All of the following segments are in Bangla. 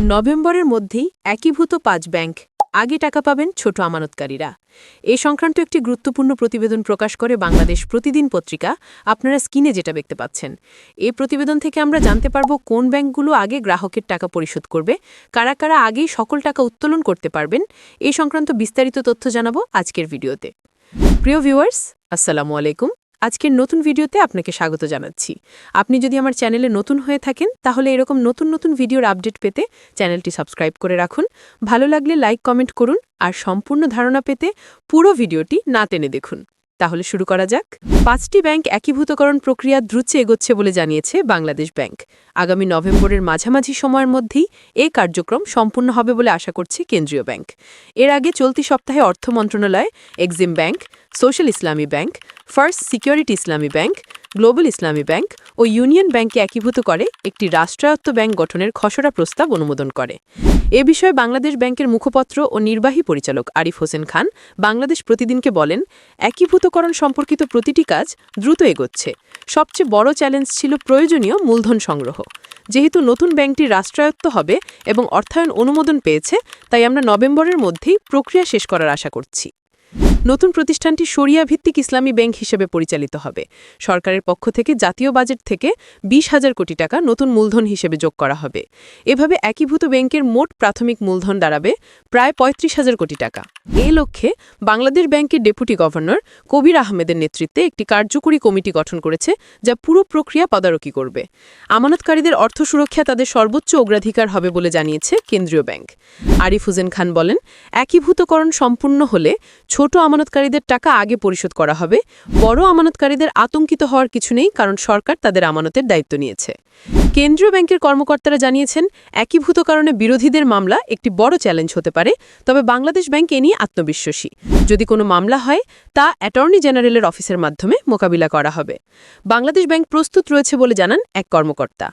নভেম্বরের মধ্যেই একীভূত পাঁচ ব্যাংক আগে টাকা পাবেন ছোট আমানতকারীরা। এ সংক্রান্ত একটি গুরুত্বপূর্ণ প্রতিবেদন প্রকাশ করে বাংলাদেশ প্রতিদিন পত্রিকা আপনারা স্ক্রিনে যেটা দেখতে পাচ্ছেন। এ প্রতিবেদন থেকে আমরা জানতে পারব কোন ব্যাংকগুলো আগে গ্রাহকের টাকা পরিশোধ করবে, কারা কারা আগেই সকল টাকা উত্তোলন করতে পারবেন, এ সংক্রান্ত বিস্তারিত তথ্য জানাব আজকের ভিডিওতে। প্রিয় ভিউয়ার্স, আসসালামু আলাইকুম। আজকের নতুন ভিডিওতে আপনাকে স্বাগত জানাচ্ছি। আপনি যদি আমার চ্যানেলে নতুন হয়ে থাকেন, তাহলে এরকম নতুন নতুন ভিডিওর আপডেট পেতে চ্যানেলটি সাবস্ক্রাইব করে রাখুন। ভালো লাগলে লাইক, কমেন্ট করুন আর সম্পূর্ণ ধারণা পেতে পুরো ভিডিওটি না টেনে দেখুন। তাহলে শুরু করা যাক। পাঁচটি ব্যাংক একীভূতকরণ প্রক্রিয়া দ্রুত এগোচ্ছে বলে জানিয়েছে বাংলাদেশ ব্যাংক। আগামী নভেম্বরের মাঝামাঝি সময়ের মধ্যেই এ কার্যক্রম সম্পূর্ণ হবে বলে আশা করছে কেন্দ্রীয় ব্যাংক। এর আগে চলতি সপ্তাহে অর্থ মন্ত্রণালয়, Exim bank, social Islami bank, first security Islami bank global Islami bank ও ইউনিয়ন ব্যাংকে একীভূত করে একটি রাষ্ট্রায়ত্ত ব্যাংক গঠনের খসড়া প্রস্তাব অনুমোদন করে। এ বিষয়ে বাংলাদেশ ব্যাংকের মুখপত্র ও নির্বাহী পরিচালক আরিফ হোসেন খান বাংলাদেশ প্রতিদিনকে বলেন, একীভূতকরণ সম্পর্কিত প্রতিটি কাজ দ্রুত এগোচ্ছে। সবচেয়ে বড় চ্যালেঞ্জ ছিল প্রয়োজনীয় মূলধন সংগ্রহ। যেহেতু নতুন ব্যাংকটি রাষ্ট্রায়ত্ত হবে এবং অর্থায়ন অনুমোদন পেয়েছে, তাই আমরা নভেম্বরের মধ্যেই প্রক্রিয়া শেষ করার আশা করছি। নতুন প্রতিষ্ঠানটি শরিয়া ভিত্তিক ইসলামী ব্যাংক হিসেবে পরিচালিত হবে। সরকারের পক্ষ থেকে জাতীয় বাজেট থেকে বিশ হাজার কোটি টাকা নতুন মূলধন হিসেবে যোগ করা হবে। এভাবে একীভূত ব্যাংকের মোট প্রাথমিক মূলধন দাঁড়াবে প্রায় পঁয়ত্রিশ হাজার কোটি টাকা। এই লক্ষ্যে বাংলাদেশ ব্যাংকের ডেপুটি গভর্নর কবির আহমেদের নেতৃত্বে একটি কার্যকরী কমিটি গঠন করেছে, যা পুরো প্রক্রিয়া তদারকি করবে। আমানতকারীদের অর্থ সুরক্ষা তাদের সর্বোচ্চ অগ্রাধিকার হবে বলে জানিয়েছে কেন্দ্রীয় ব্যাংক। আরিফ হুসেন খান বলেন, একীভূতকরণ সম্পূর্ণ হলে ছোট আমানতকারীদের টাকা আগে পরিশোধ করা হবে। বড় আমানতকারীদের আতঙ্কিত হওয়ার কিছু নেই, কারণ সরকার তাদের আমানতের দায়িত্ব নিয়েছে। কেন্দ্রীয় ব্যাংকের কর্মকর্তারা জানিয়েছেন, একীভূত কারণে বিরোধীদের মামলা একটি বড় চ্যালেঞ্জ হতে পারে, তবে বাংলাদেশ ব্যাংক এ নিয়ে আত্মবিশ্বাসী। যদি কোনো মামলা হয়, তা অ্যাটর্নি জেনারেলের অফিসের মাধ্যমে মোকাবিলা করা হবে। বাংলাদেশ ব্যাংক প্রস্তুত রয়েছে বলে জানান এক কর্মকর্তা।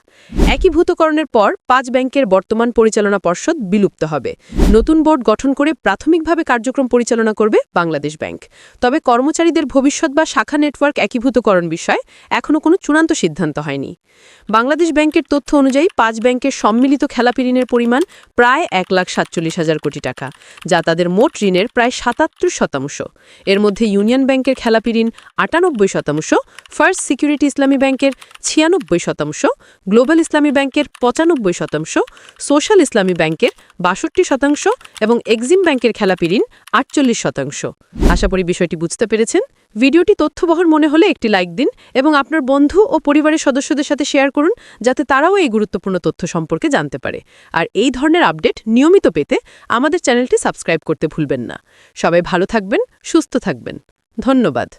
একীভূতকরণের পর পাঁচ ব্যাংকের বর্তমান পরিচালনা পর্ষদ বিলুপ্ত হবে। নতুন বোর্ড গঠন করে প্রাথমিকভাবে কার্যক্রম পরিচালনা করবে বাংলাদেশ ব্যাংক। তবে কর্মচারীদের ভবিষ্যৎ বা শাখা নেটওয়ার্ক একীভূতকরণ বিষয়ে এখনও কোনো চূড়ান্ত সিদ্ধান্ত হয়নি। বাংলাদেশ ব্যাংকের তথ্য অনুযায়ী পাঁচ ব্যাংকের সম্মিলিত খেলাপি ঋণের পরিমাণ প্রায় এক লাখ সাতচল্লিশ হাজার কোটি টাকা, যা তাদের মোট ঋণের প্রায় সাতাত্তর শতাংশ। এর মধ্যে ইউনিয়ন ব্যাংকের খেলাপি ঋণ আটানব্বই শতাংশ, ফার্স্ট সিকিউরিটি ইসলামী ব্যাংকের ছিয়ানব্বই শতাংশ, গ্লোবাল ইসলামী ব্যাংকের পঁচানব্বই শতাংশ, সোশ্যাল ইসলামী ব্যাংকের বাষট্টি শতাংশ এবং এক্সিম ব্যাংকের খেলাপি ঋণ আটচল্লিশ শতাংশ। আশা করি বিষয়টি বুঝতে পেরেছেন। ভিডিওটি তথ্যবহর মনে হলে একটি লাইক দিন এবং আপনার বন্ধু ও পরিবারের সদস্যদের সাথে শেয়ার করুন যাতে তারাও এই গুরুত্বপূর্ণ তথ্য সম্পর্কে জানতে পারে। আর এই ধরনের আপডেট নিয়মিত পেতে আমাদের চ্যানেলটি সাবস্ক্রাইব করতে ভুলবেন না। সবাই ভালো থাকবেন, সুস্থ থাকবেন। ধন্যবাদ।